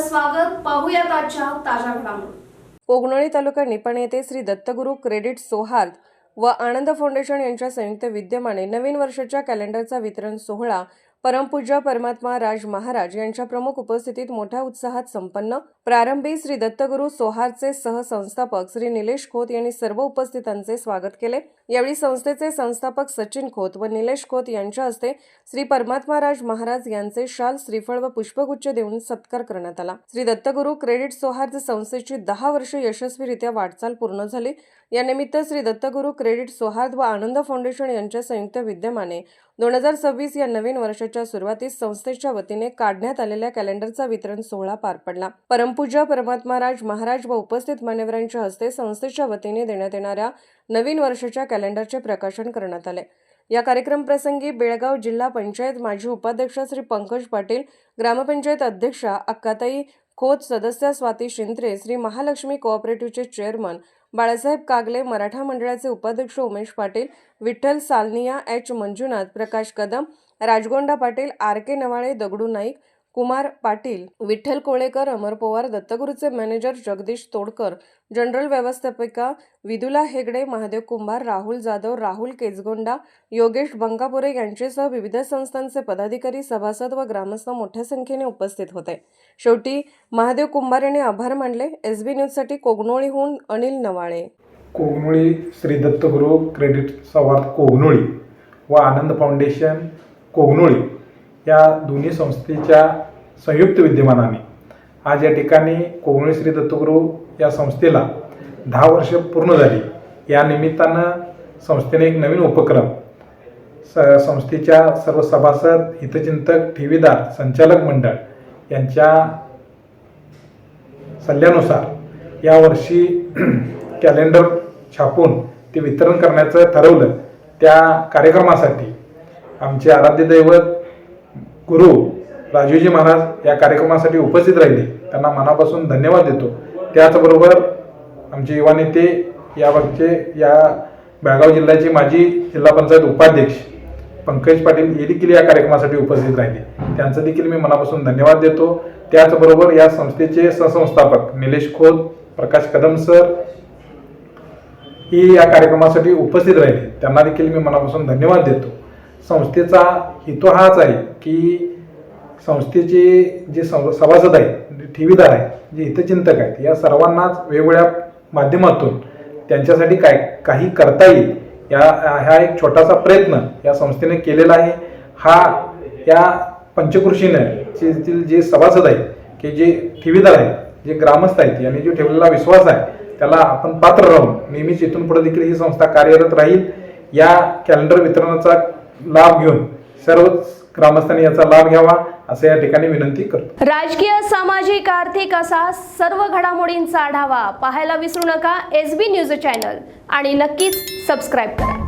स्वागत पाहूयात आजच्या ताज्या घडामोडी. कोगनोळी तालुका निपाणी येथे श्री दत्तगुरू क्रेडिट सोहार्द व आनंद फाउंडेशन यांच्या संयुक्त विद्यमाने नवीन वर्षाच्या कॅलेंडरचा वितरण सोहळा परमपूज्य परमात्मा राज महाराज यांच्या प्रमुख उपस्थितीत मोठ्या उत्साहात संपन्न. प्रारंभी श्री दत्तगुरू सोहारचे सहसंस्थापक श्री निलेश खोत यांनी सर्व उपस्थितांचे स्वागत केले. यावेळी संस्थेचे संस्थापक सचिन खोत व निलेश खोत यांच्या हस्ते श्री परमात्माराज महाराज यांचे शाल श्रीफळ व पुष्पगुच्छ देऊन सत्कार करण्यात आला. श्री दत्तगुरू क्रेडिट सौहार्द संस्थेची दहा वर्ष यशस्वीरित्या वाटचाल पूर्ण झाली. यानिमित्त श्री दत्तगुरु क्रेडिट सौहार्द व आनंद फाउंडेशन यांच्या संयुक्त विद्यमाने दोन हजार सव्वीस या नवीन वर्षाच्या सुरुवातीस संस्थेच्या वतीने काढण्यात आलेल्या कॅलेंडरचा वितरण सोहळा पार पडला. परमपूज्य परमात्माराज महाराज व उपस्थित मान्यवरांच्या हस्ते संस्थेच्या वतीने देण्यात येणाऱ्या नवीन वर्षाच्या कॅलेंडरचे प्रकाशन करण्यात आले. या कार्यक्रम प्रसंगी बेळगाव जिल्हा पंचायत माजी उपाध्यक्ष श्री पंकज पाटील ग्रामपंचायत अध्यक्षा अक्काताई खोत सदस्य स्वाती शिंत्रे श्री महालक्ष्मी कोऑपरेटिव्हचे चेअरमन बाळासाहेब कागले मराठा मंडळाचे उपाध्यक्ष Umesh Patil Vitthal Salaniya H. Manjunath Prakash Kadam Rajgonda Patil R. K. Navale Dagdu Naik Kumar Patil Vitthal Kolekar Amar Powar दत्तगुरूचे manager Jagdish Todkar general व्यवस्थापिका विदुला हेगडे महादेव कुंभार राहुल जाधव राहुल केजगोंडा योगेश बंगापुरे यांच्यासह विविध संस्थांचे पदाधिकारी सभासद व ग्रामस्थ मोठ्या संख्येने उपस्थित होते. शेवटी महादेव कुंभार यांनी आभार मानले. एस बी न्यूजसाठी कोगनोळीहून अनिल नवाळे. कोगनोळी श्री दत्तगुरू क्रेडिट सवार्थ कोगनोळी व आनंद फाउंडेशन कोगनोळी. या दोन्ही संस्थेच्या संयुक्त विद्यमानाने. आज या ठिकाणी कोगनोळी श्री दत्तगुरू या संस्थेला दहा वर्ष पूर्ण झाली. या निमित्तानं संस्थेने एक नवीन उपक्रम स संस्थेच्या सर्व सभासद हितचिंतक ठेवीदार संचालक मंडळ यांच्या सल्ल्यानुसार यावर्षी कॅलेंडर छापून ते वितरण करण्याचं ठरवलं. त्या कार्यक्रमासाठी आमचे आराध्य दैवत गुरु राजीवजी महाराज या कार्यक्रमासाठी उपस्थित राहिले. त्यांना मनापासून धन्यवाद देतो. त्याचबरोबर आमचे युवा नेते याबाबतचे या बेळगाव जिल्ह्याचे माजी जिल्हा पंचायत उपाध्यक्ष पंकज पाटील हे देखील या कार्यक्रमासाठी उपस्थित राहिले. त्यांचं देखील मी मनापासून धन्यवाद देतो. त्याचबरोबर या संस्थेचे सहसंस्थापक निलेश खोत प्रकाश कदम सर ही या कार्यक्रमासाठी उपस्थित राहिले. त्यांना देखील मी मनापासून धन्यवाद देतो. संस्थेचा हेतू हाच आहे की संस्थेचे जे सं सभासद आहेत ठेवीदार आहेत जे हितचिंतक आहेत या सर्वांनाच वेगवेगळ्या माध्यमातून त्यांच्यासाठी काय काही करता येईल या हा एक छोटासा प्रयत्न या संस्थेने केलेला आहे. हा या पंचकृषीनं जे सभासद आहेत की जे ठेवीदार आहेत जे ग्रामस्थ आहेत यांनी जो ठेवलेला विश्वास आहे त्याला आपण पात्र राहून नेहमीच इथून पुढे देखील ही संस्था कार्यरत राहील. या कॅलेंडर वितरणाचा लाभ घेऊन सर्वच ग्रामस्थांनी याचा लाभ घ्यावा असं या ठिकाणी विनंती करतो. राजकीय सामाजिक आर्थिक असा सर्व घडामोडींचा आढावा पाहायला विसरू नका. एस बी न्यूज चॅनल आणि नक्कीच सबस्क्राईब करा.